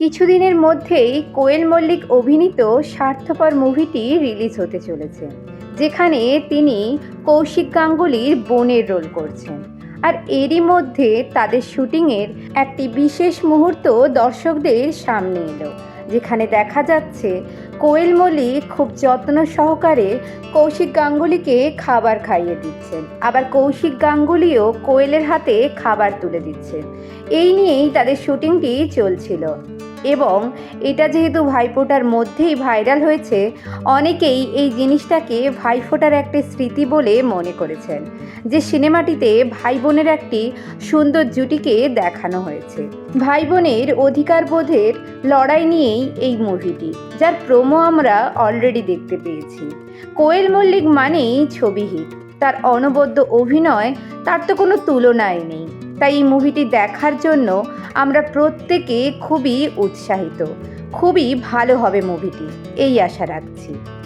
কিছুদিনের মধ্যেই কোয়েল মল্লিক অভিনীত স্বার্থপর মুভিটি রিলিজ হতে চলেছে, যেখানে তিনি কৌশিক গাঙ্গুলির বোনের রোল করছেন। আর এরই মধ্যে তাদের শুটিংয়ের একটি বিশেষ মুহূর্ত দর্শকদের সামনে এলো, যেখানে দেখা যাচ্ছে কোয়েল মল্লিক খুব যত্ন সহকারে কৌশিক গাঙ্গুলিকে খাবার খাইয়ে দিচ্ছেন। আবার কৌশিক গাঙ্গুলিও কোয়েলের হাতে খাবার তুলে দিচ্ছেন। এই নিয়েই তাদের শুটিংটি চলছিল। এবং এটা যেহেতু ভাইফোঁটার মধ্যেই ভাইরাল হয়েছে, অনেকেই এই জিনিসটাকে ভাইফোঁটার একটি স্মৃতি বলে মনে করেছেন, যে সিনেমাটিতে ভাই বোনের একটি সুন্দর জুটিকে দেখানো হয়েছে। ভাই বোনের অধিকার বোধের লড়াই নিয়েই এই মুভিটি, যার প্রোমো আমরা অলরেডি দেখতে পেয়েছি। কোয়েল মল্লিক মানেই ছবি হিট, তার অনবদ্য অভিনয়, তার তো কোনো তুলনাই নেই। তাই এই মুভিটি দেখার জন্য আমরা প্রত্যেকে খুবই উৎসাহিত। খুবই ভালো হবে মুভিটি এই আশা রাখছি।